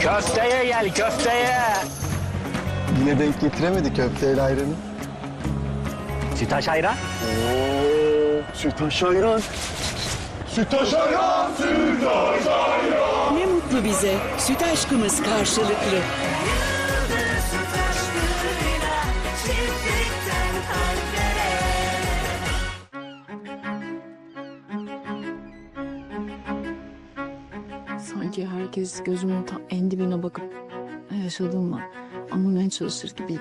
Köfteye gel köfteye. Yine denk getiremedi köfteyle ayranı. Sütaş ayran. Oo, sütaş ayran. Sütaş ayran. Ne mutlu bize. Süt aşkımız karşılıklı. Sanki herkes gözümün ta en dibine bakıp ne yaşadığımı anlamaya çalışır gibiydi.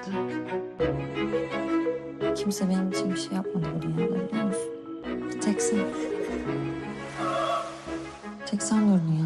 Kimse benim için bir şey yapmadı bu dünyada biliyor musun? Tek sen. Tek sen durdun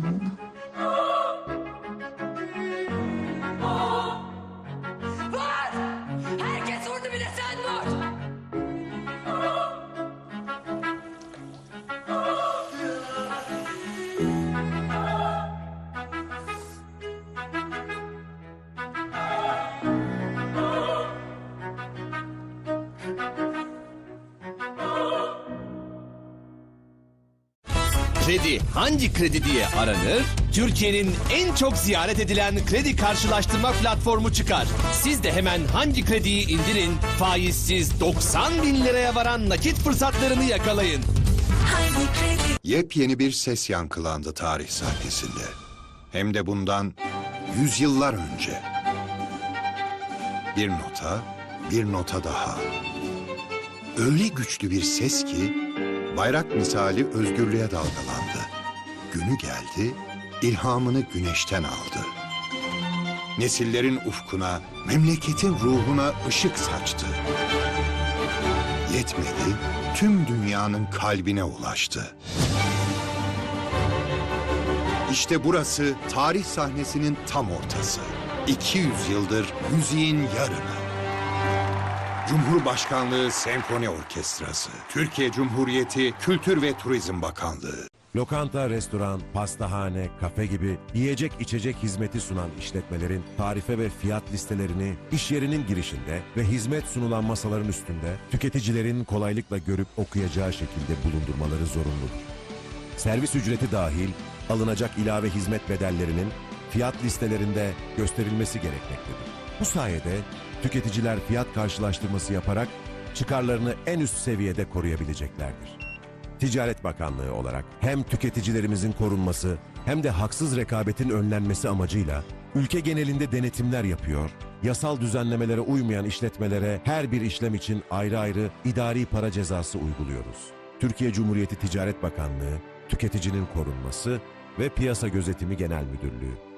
Kredi hangi kredi diye aranır? Türkiye'nin en çok ziyaret edilen kredi karşılaştırma platformu çıkar. Siz de hemen hangi krediyi indirin, faizsiz 90 bin liraya varan nakit fırsatlarını yakalayın. Yepyeni bir ses yankılandı tarih sahnesinde. Hem de bundan yüzyıllar önce. Bir nota, bir nota daha. Öyle güçlü bir ses ki bayrak misali özgürlüğe dalgalandı. Günü geldi, ilhamını güneşten aldı. Nesillerin ufkuna, memleketin ruhuna ışık saçtı. Yetmedi, tüm dünyanın kalbine ulaştı. İşte burası tarih sahnesinin tam ortası. 200 yıldır müziğin yarını. Cumhurbaşkanlığı Senfoni Orkestrası, Türkiye Cumhuriyeti Kültür ve Turizm Bakanlığı. Lokanta, restoran, pastahane, kafe gibi yiyecek içecek hizmeti sunan işletmelerin tarife ve fiyat listelerini iş yerinin girişinde ve hizmet sunulan masaların üstünde tüketicilerin kolaylıkla görüp okuyacağı şekilde bulundurmaları zorunludur. Servis ücreti dahil alınacak ilave hizmet bedellerinin fiyat listelerinde gösterilmesi gerekmektedir. Bu sayede tüketiciler fiyat karşılaştırması yaparak çıkarlarını en üst seviyede koruyabileceklerdir. Ticaret Bakanlığı olarak hem tüketicilerimizin korunması hem de haksız rekabetin önlenmesi amacıyla ülke genelinde denetimler yapıyor, yasal düzenlemelere uymayan işletmelere her bir işlem için ayrı ayrı idari para cezası uyguluyoruz. Türkiye Cumhuriyeti Ticaret Bakanlığı, Tüketicinin Korunması ve Piyasa Gözetimi Genel Müdürlüğü